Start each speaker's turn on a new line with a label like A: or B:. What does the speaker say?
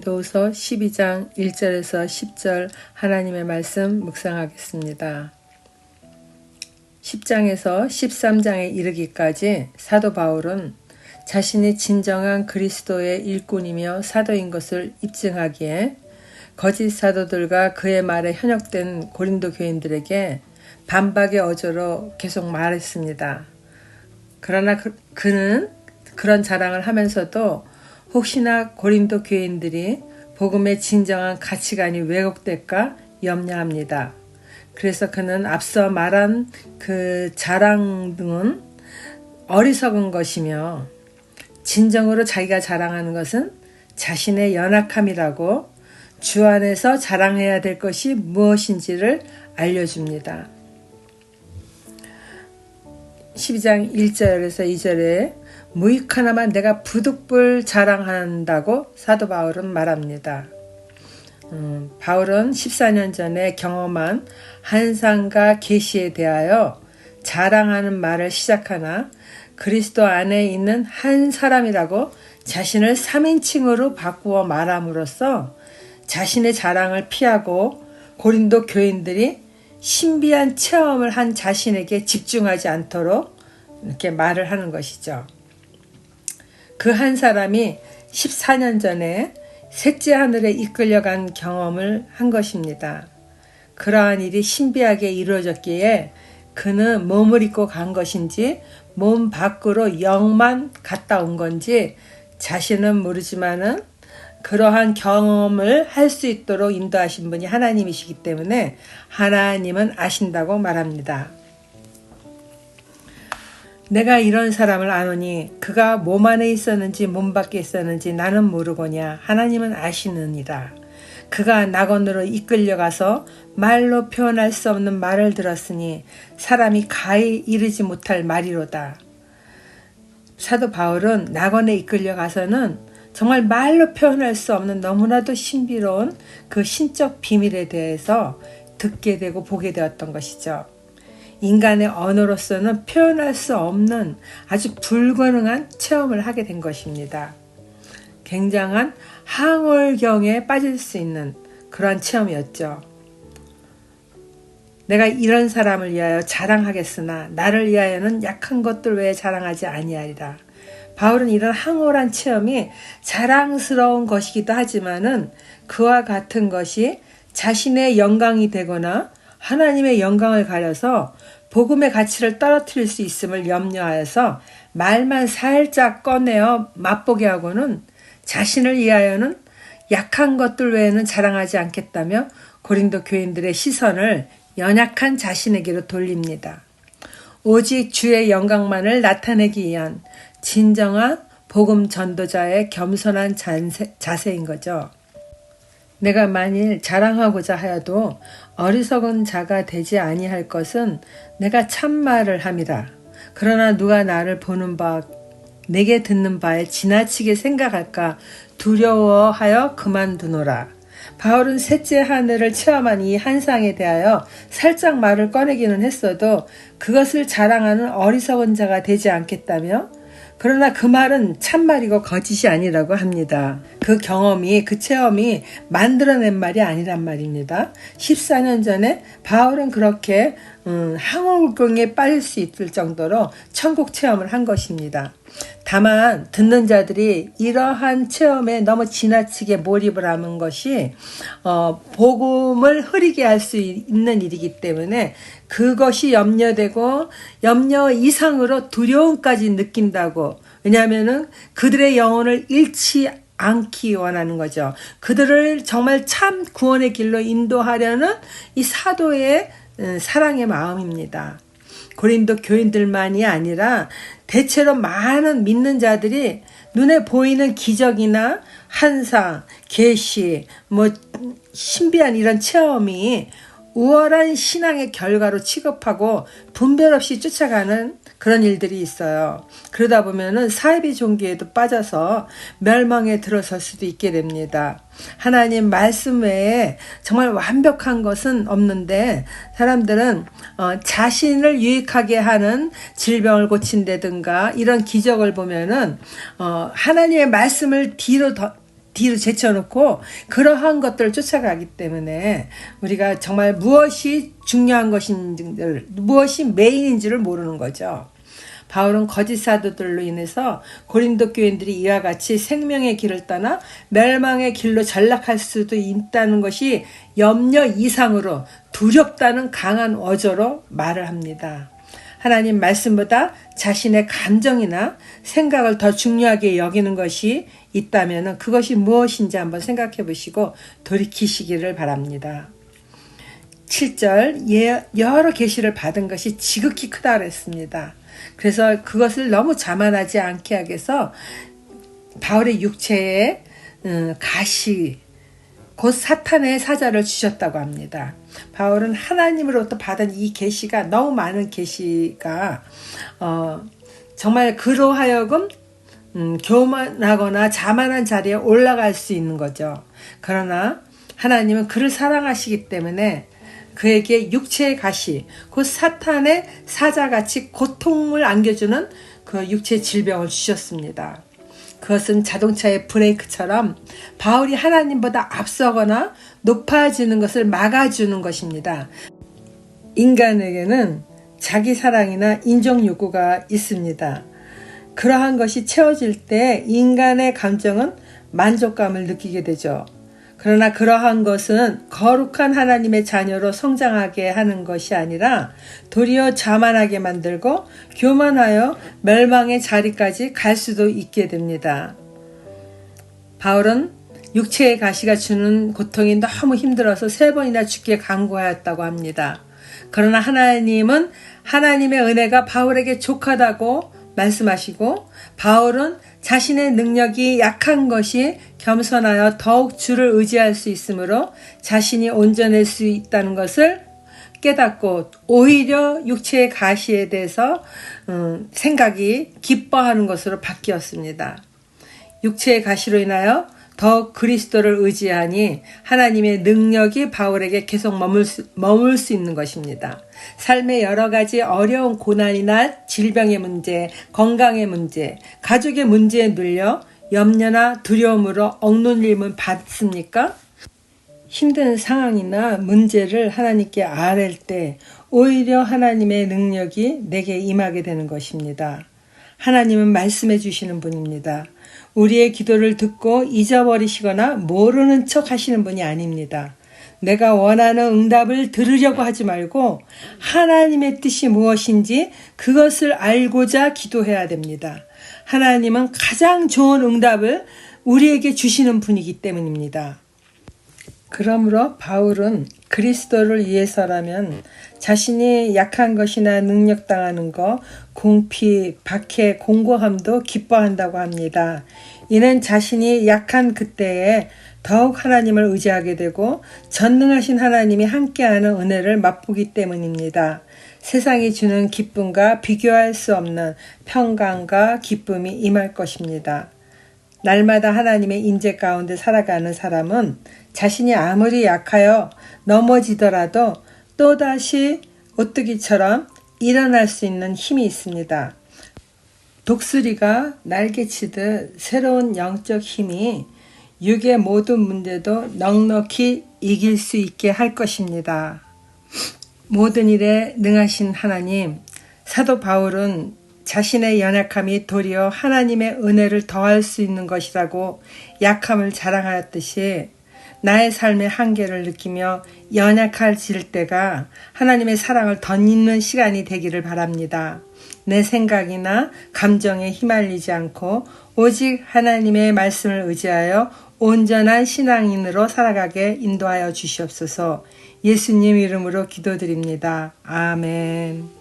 A: 고린도후서 12장 1절에서 10절 하나님의 말씀 묵상하겠습니다. 10장에서 13장에 이르기까지 사도 바울은 자신이 진정한 그리스도의 일꾼이며 사도인 것을 입증하기에 거짓 사도들과 그의 말에 현혹된 고린도 교인들에게 반박의 어조로 계속 말했습니다. 그러나 그, 그는 그런 자랑을 하면서도 혹시나 고린도 교인들이 복음의 진정한 가치관이 왜곡될까 염려합니다. 그래서 그는 앞서 말한 그 자랑 등은 어리석은 것이며 진정으로 자기가 자랑하는 것은 자신의 연약함이라고 주 안에서 자랑해야 될 것이 무엇인지를 알려줍니다. 12장 1절에서 2절에 무익 하나만 내가 부득불 자랑한다고 사도 바울은 말합니다. 음, 바울은 14년 전에 경험한 한상과 계시에 대하여 자랑하는 말을 시작하나 그리스도 안에 있는 한 사람이라고 자신을 3인칭으로 바꾸어 말함으로써 자신의 자랑을 피하고 고린도 교인들이 신비한 체험을 한 자신에게 집중하지 않도록 이렇게 말을 하는 것이죠. 그 한 사람이 14년 전에 셋째 하늘에 이끌려간 경험을 한 것입니다. 그러한 일이 신비하게 이루어졌기에 그는 몸을 입고 간 것인지 몸 밖으로 영만 갔다 온 건지 자신은 모르지만은 그러한 경험을 할 수 있도록 인도하신 분이 하나님이시기 때문에 하나님은 아신다고 말합니다. 내가 이런 사람을 아노니 그가 몸 안에 있었는지 몸 밖에 있었는지 나는 모르고냐 하나님은 아시느니라. 그가 낙원으로 이끌려가서 말로 표현할 수 없는 말을 들었으니 사람이 가히 이르지 못할 말이로다. 사도 바울은 낙원에 이끌려가서는 정말 말로 표현할 수 없는 너무나도 신비로운 그 신적 비밀에 대해서 듣게 되고 보게 되었던 것이죠. 인간의 언어로서는 표현할 수 없는 아주 불가능한 체험을 하게 된 것입니다. 굉장한 항월경에 빠질 수 있는 그러한 체험이었죠. 내가 이런 사람을 위하여 자랑하겠으나 나를 위하여는 약한 것들 외에 자랑하지 아니하리라. 바울은 이런 항월한 체험이 자랑스러운 것이기도 하지만은 그와 같은 것이 자신의 영광이 되거나 하나님의 영광을 가려서 복음의 가치를 떨어뜨릴 수 있음을 염려하여서 말만 살짝 꺼내어 맛보게 하고는 자신을 위하여는 약한 것들 외에는 자랑하지 않겠다며 고린도 교인들의 시선을 연약한 자신에게로 돌립니다. 오직 주의 영광만을 나타내기 위한 진정한 복음 전도자의 겸손한 자세, 자세인 거죠. 내가 만일 자랑하고자 하여도 어리석은 자가 되지 아니할 것은 내가 참말을 함이라. 그러나 누가 나를 보는 바 내게 듣는 바에 지나치게 생각할까 두려워하여 그만두노라. 바울은 셋째 하늘을 체험한 이 한상에 대하여 살짝 말을 꺼내기는 했어도 그것을 자랑하는 어리석은 자가 되지 않겠다며 그러나 그 말은 참말이고 거짓이 아니라고 합니다. 그 경험이, 그 체험이 만들어낸 말이 아니란 말입니다. 14년 전에 바울은 그렇게 음, 항울궁에 빠질 수 있을 정도로 천국 체험을 한 것입니다. 다만 듣는 자들이 이러한 체험에 너무 지나치게 몰입을 하는 것이 어, 복음을 흐리게 할 수 있는 일이기 때문에 그것이 염려되고 염려 이상으로 두려움까지 느낀다고 왜냐하면은 그들의 영혼을 잃지 않기 원하는 거죠. 그들을 정말 참 구원의 길로 인도하려는 이 사도의 음, 사랑의 마음입니다. 고린도 교인들만이 아니라 대체로 많은 믿는 자들이 눈에 보이는 기적이나 한상, 계시, 뭐 신비한 이런 체험이 우월한 신앙의 결과로 취급하고 분별 없이 쫓아가는 그런 일들이 있어요. 그러다 보면은 사이비 종교에도 빠져서 멸망에 들어설 수도 있게 됩니다. 하나님 말씀 외에 정말 완벽한 것은 없는데 사람들은 어, 자신을 유익하게 하는 질병을 고친다든가 이런 기적을 보면은 어, 하나님의 말씀을 뒤로 더 뒤로 제쳐놓고 그러한 것들을 쫓아가기 때문에 우리가 정말 무엇이 중요한 것인지를 무엇이 메인인지를 모르는 거죠. 바울은 거짓 사도들로 인해서 고린도 교인들이 이와 같이 생명의 길을 떠나 멸망의 길로 전락할 수도 있다는 것이 염려 이상으로 두렵다는 강한 어조로 말을 합니다. 하나님 말씀보다 자신의 감정이나 생각을 더 중요하게 여기는 것이 있다면 그것이 무엇인지 한번 생각해 보시고 돌이키시기를 바랍니다. 7절 예, 여러 계시를 받은 것이 지극히 크다 그랬습니다. 그래서 그것을 너무 자만하지 않게 하기 위해서 바울의 육체에 음, 가시 곧 사탄의 사자를 주셨다고 합니다. 바울은 하나님으로부터 받은 이 계시가 너무 많은 계시가 어, 정말 그로 하여금 음, 교만하거나 자만한 자리에 올라갈 수 있는 거죠. 그러나 하나님은 그를 사랑하시기 때문에 그에게 육체의 가시, 곧 사탄의 사자같이 고통을 안겨주는 그 육체 질병을 주셨습니다. 그것은 자동차의 브레이크처럼 바울이 하나님보다 앞서거나 높아지는 것을 막아주는 것입니다. 인간에게는 자기 사랑이나 인정 욕구가 있습니다. 그러한 것이 채워질 때 인간의 감정은 만족감을 느끼게 되죠. 그러나 그러한 것은 거룩한 하나님의 자녀로 성장하게 하는 것이 아니라 도리어 자만하게 만들고 교만하여 멸망의 자리까지 갈 수도 있게 됩니다. 바울은 육체의 가시가 주는 고통이 너무 힘들어서 세 번이나 죽게 강구하였다고 합니다. 그러나 하나님은 하나님의 은혜가 바울에게 족하다고 말씀하시고 바울은 자신의 능력이 약한 것이 겸손하여 더욱 주를 의지할 수 있으므로 자신이 온전할 수 있다는 것을 깨닫고 오히려 육체의 가시에 대해서 음, 생각이 기뻐하는 것으로 바뀌었습니다. 육체의 가시로 인하여 더 그리스도를 의지하니 하나님의 능력이 바울에게 계속 머물 수, 머물 수 있는 것입니다. 삶의 여러 가지 어려운 고난이나 질병의 문제, 건강의 문제, 가족의 문제에 눌려 염려나 두려움으로 억눌림을 받습니까? 힘든 상황이나 문제를 하나님께 아랠 때 오히려 하나님의 능력이 내게 임하게 되는 것입니다. 하나님은 말씀해 주시는 분입니다. 우리의 기도를 듣고 잊어버리시거나 모르는 척 하시는 분이 아닙니다. 내가 원하는 응답을 들으려고 하지 말고 하나님의 뜻이 무엇인지 그것을 알고자 기도해야 됩니다. 하나님은 가장 좋은 응답을 우리에게 주시는 분이기 때문입니다. 그러므로 바울은 그리스도를 위해서라면 자신이 약한 것이나 능력당하는 것, 공피, 박해, 공고함도 기뻐한다고 합니다. 이는 자신이 약한 그때에 더욱 하나님을 의지하게 되고 전능하신 하나님이 함께하는 은혜를 맛보기 때문입니다. 세상이 주는 기쁨과 비교할 수 없는 평강과 기쁨이 임할 것입니다. 날마다 하나님의 인재 가운데 살아가는 사람은 자신이 아무리 약하여 넘어지더라도 또다시 오뚜기처럼 일어날 수 있는 힘이 있습니다. 독수리가 날개치듯 새로운 영적 힘이 육의 모든 문제도 넉넉히 이길 수 있게 할 것입니다. 모든 일에 능하신 하나님, 사도 바울은 자신의 연약함이 도리어 하나님의 은혜를 더할 수 있는 것이라고 약함을 자랑하였듯이 나의 삶의 한계를 느끼며 연약해질 때가 하나님의 사랑을 덧입는 시간이 되기를 바랍니다. 내 생각이나 감정에 휘말리지 않고 오직 하나님의 말씀을 의지하여 온전한 신앙인으로 살아가게 인도하여 주시옵소서 예수님 이름으로 기도드립니다. 아멘.